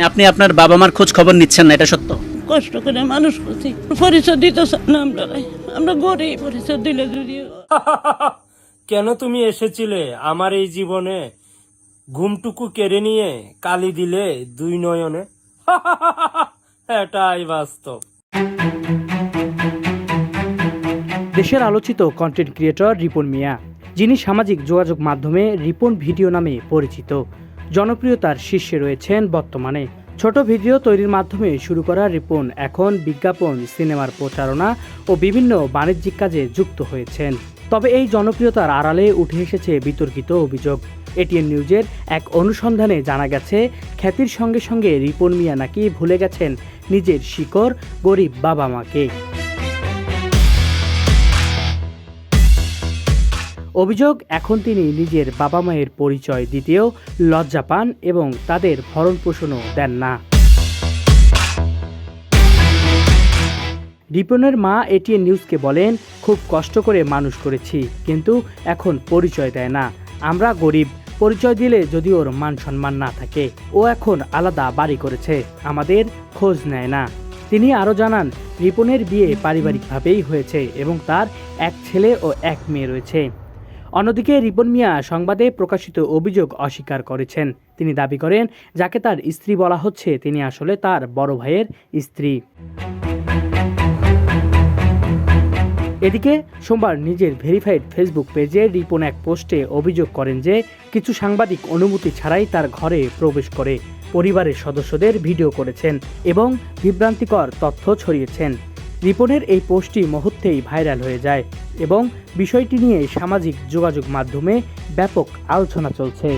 মানে আপনি আপনার বাবা মার খোঁজ খবর নিচ্ছেন না এটা সত্য? কষ্ট করে মানুষ করছি পরিচয় দিতে না আমরা আমরা গরিব পরিচয় দিলে যদি কেন তুমি এসেছিলে আমার এই জীবনে? ঘুমটুকু কেড়ে নিয়ে কালি দিলে দুই নয়নে? এটাই বাস্তব। দেশের আলোচিত কন্টেন্ট ক্রিয়েটর রিপন মিয়া যিনি সামাজিক যোগাযোগ মাধ্যমে রিপন ভিডিও নামে পরিচিত। জনপ্রিয়তার শীর্ষে রয়েছেন বর্তমানে। ছোট ভিডিও তৈরির মাধ্যমে শুরু করা রিপন, এখন বিজ্ঞাপন, সিনেমার প্রচারণা ও বিভিন্ন বাণিজ্যিক কাজে যুক্ত হয়েছেন। তবে এই জনপ্রিয়তার আড়ালে উঠে এসেছে বিতর্কিত অভিযোগ। এটিএন নিউজের এক অনুসন্ধানে জানা গেছে, খ্যাতির সঙ্গে সঙ্গে রিপন মিয়া নাকি ভুলে গেছেন নিজের শিকড় গরিব বাবা মাকে। অভিযোগ, এখন তিনি নিজের বাবা মায়ের পরিচয় দিতেও লজ্জা পান এবং তাদের ভরণ পোষণও দেন না। রিপনের মা এটিএন নিউজকে বলেন, খুব কষ্ট করে মানুষ করেছি, কিন্তু এখন পরিচয় দেয় না। আমরা গরিব, পরিচয় দিলে যদি ওর মান সম্মান না থাকে, ও এখন আলাদা বাড়ি করেছে, আমাদের খোঁজ নেয় না। তিনি আরও জানান, রিপনের বিয়ে পারিবারিকভাবেই হয়েছে এবং তার এক ছেলে ও এক মেয়ে রয়েছে। অন্যদিকে রিপন মিয়া সংবাদে প্রকাশিত অভিযোগ অস্বীকার করেছেন। তিনি দাবি করেন, যাকে তার স্ত্রী বলা হচ্ছে, তিনি আসলে তার বড় ভাইয়ের স্ত্রী। এদিকে সোমবার নিজের ভেরিফাইড ফেসবুক পেজে রিপন এক পোস্টে অভিযোগ করেন যে, কিছু সাংবাদিক অনুমতি ছাড়াই তার ঘরে প্রবেশ করে, পরিবারের সদস্যদের ভিডিও করেছেন এবং বিভ্রান্তিকর তথ্য ছড়িয়েছেন। রিপনের এই পোস্টটি মুহূর্তেই ভাইরাল হয়ে যায়। এবং বিষয়টি নিয়ে সামাজিক যোগাযোগ মাধ্যমে ব্যাপক আলোচনা চলছে।